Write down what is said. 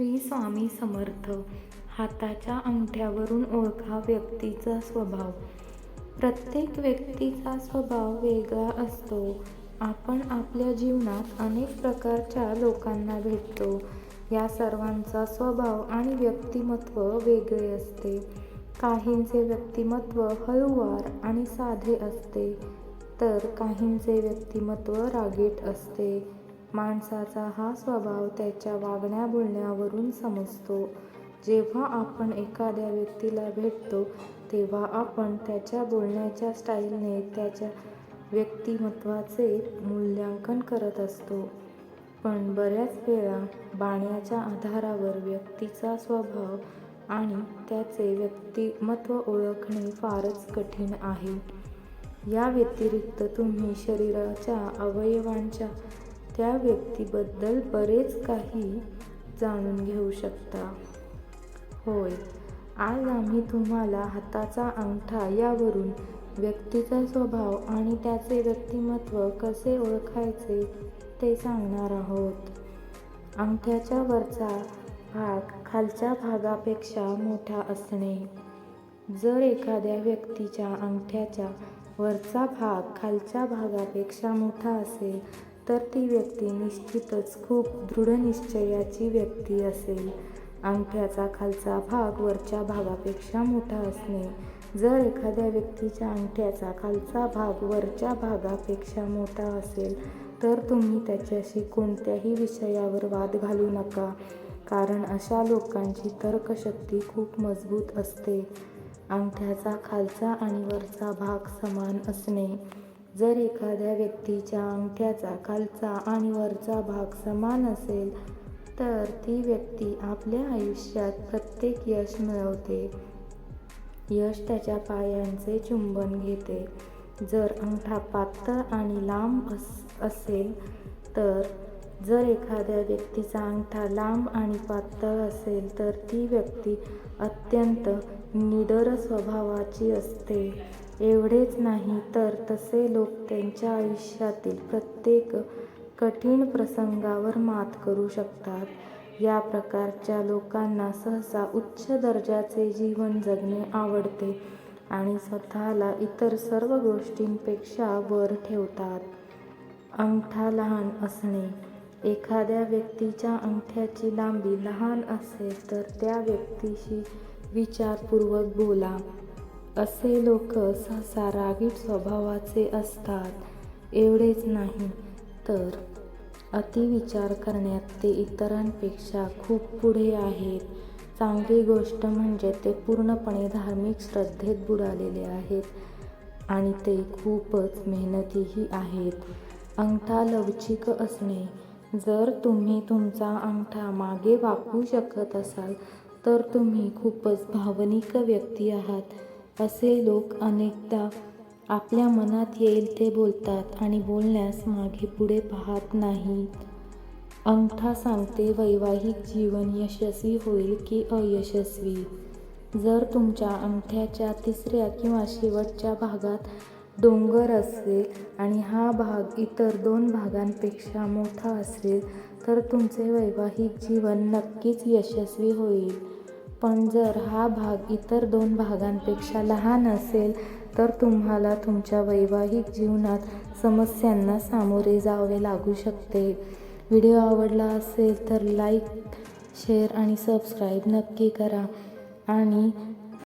श्री स्वामी समर्थ. हाताच्या अंगठ्यावरून ओळखा व्यक्तीचा स्वभाव. प्रत्येक व्यक्तीचा स्वभाव वेगळा असतो. आपण आपल्या जीवनात अनेक प्रकारच्या लोकांना भेटतो. या सर्वांचा स्वभाव आणि व्यक्तिमत्व वेगळे असते. काहींचे व्यक्तिमत्व हळूवार आणि साधे असते तर काहींचे व्यक्तिमत्व रागीट असते. माणसाचा हा स्वभाव त्याच्या वागण्या बोलण्यावरून समजतो. जेव्हा आपण एखाद्या व्यक्तीला भेटतो तेव्हा आपण त्याच्या बोलण्याच्या स्टाईलने त्याच्या व्यक्तिमत्वाचे मूल्यांकन करत असतो. पण बऱ्याच वेळा बाण्याच्या आधारावर व्यक्तीचा स्वभाव आणि त्याचे व्यक्तिमत्व ओळखणे फारच कठीण आहे. या व्यतिरिक्त तुम्ही शरीराच्या अवयवांच्या त्या व्यक्तीबद्दल बरेच काही जाणून घेऊ शकता. होय आज आम्ही तुम्हाला हाताचा अंगठा यावरून व्यक्तीचा स्वभाव आणि त्याचे व्यक्तिमत्व कसे ओळखायचे ते सांगणार आहोत. अंगठ्याच्या वरचा भाग खालच्या भागापेक्षा मोठा असणे. जर एखाद्या व्यक्तीच्या अंगठ्याच्या वरचा भाग खालच्या भागापेक्षा मोठा असेल तर ती व्यक्ती निश्चितच खूप दृढनिश्चयाची व्यक्ती असेल. अंगठ्याचा खालचा भाग वरच्या भागापेक्षा मोठा असणे. जर एखाद्या व्यक्तीच्या अंगठ्याचा खालचा भाग वरच्या भागापेक्षा मोठा असेल तर तुम्ही त्याच्याशी कोणत्याही विषयावर वाद घालू नका. कारण अशा लोकांची तर्कशक्ती खूप मजबूत असते. अंगठ्याचा खालचा आणि वरचा भाग समान असणे. जर एखाद्या व्यक्तीच्या अंगठ्याचा खालचा आणि वरचा भाग समान असेल तर ती व्यक्ती आपल्या आयुष्यात प्रत्येक यश मिळवते. यश त्याच्या पायांचे चुंबन घेते. जर अंगठा पातळ आणि लांब अस असेल तर जर एखाद्या व्यक्तीचा अंगठा लांब आणि पातळ असेल तर ती व्यक्ती अत्यंत निडर स्वभावाची असते. एवढेच नाही तर तसे लोक त्यांच्या आयुष्यातील प्रत्येक कठीण प्रसंगावर मात करू शकतात. या प्रकारच्या लोकांना सहसा उच्च दर्जाचे जीवन जगणे आवडते आणि स्वतःला इतर सर्व गोष्टींपेक्षा वर ठेवतात. अंगठा लहान असणे एखाद्या व्यक्तीच्या अंगठ्याची लांबी लहान असेल तर त्या व्यक्तीशी विचारपूर्वक बोला. असे लोक सहसा रागीट स्वभावाचे असतात. एवढेच नाही तर अतिविचार करण्यात ते इतरांपेक्षा खूप पुढे आहेत. चांगली गोष्ट म्हणजे ते पूर्णपणे धार्मिक श्रद्धेत बुडालेले आहेत आणि ते खूपच मेहनतीही आहेत. अंगठा लवचिक असणे जर तुम्ही तुमचा अंगठा मागे वाकवू शकत असाल तर तुम्ही खूपच भावनिक व्यक्ती आहात. असे लोक अनेकदा आपल्या मनात येईल ते बोलतात आणि बोलण्यास मागे पुढे पाहत नाहीत अंगठा सांगते वैवाहिक जीवन यशस्वी होईल की अयशस्वी? जर तुमच्या अंगठ्याच्या तिसऱ्या किंवा शेवटच्या भागात डोंगर असेल आणि हा भाग इतर दोन भागांपेक्षा मोठा असेल तर तुमचे वैवाहिक जीवन नक्कीच यशस्वी होईल. पण जर हा भाग इतर दोन भागांपेक्षा लहान असेल तर तुम्हाला तुमच्या वैवाहिक जीवनात समस्यांना सामोरे जावे लागू शकते. व्हिडिओ आवडला असेल तर लाईक शेअर आणि सबस्क्राईब नक्की करा. आणि